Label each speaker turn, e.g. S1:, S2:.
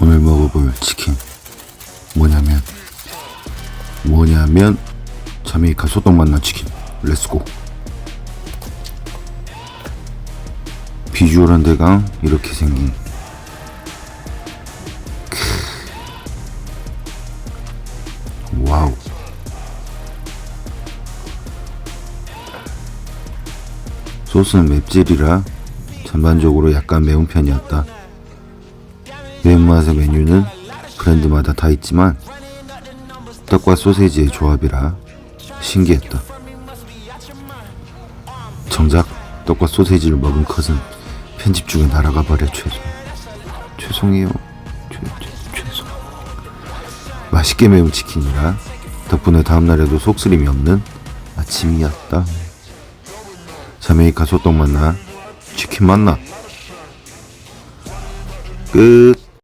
S1: 오늘 먹어볼 치킨 뭐냐면 뭐냐면 자메이카 소떡 맛난 치킨. 렛츠고 비주얼한 대강 이렇게 생긴. 크. 와우. 소스는 맵찔이라 전반적으로 약간 매운 편이었다 매운맛의 메뉴는 브랜드마다 다 있지만 떡과 소세지의 조합이라 신기했다. 정작 떡과 소세지를 먹은 컷은 편집 중에 날아가 버려 죄송. 죄송해요. 죄, 죄, 죄송. 맛있게 매운 치킨이라 덕분에 다음날에도 속쓰림이 없는 아침이었다. 자메이카 소떡 맛나 치킨 맛나 끝.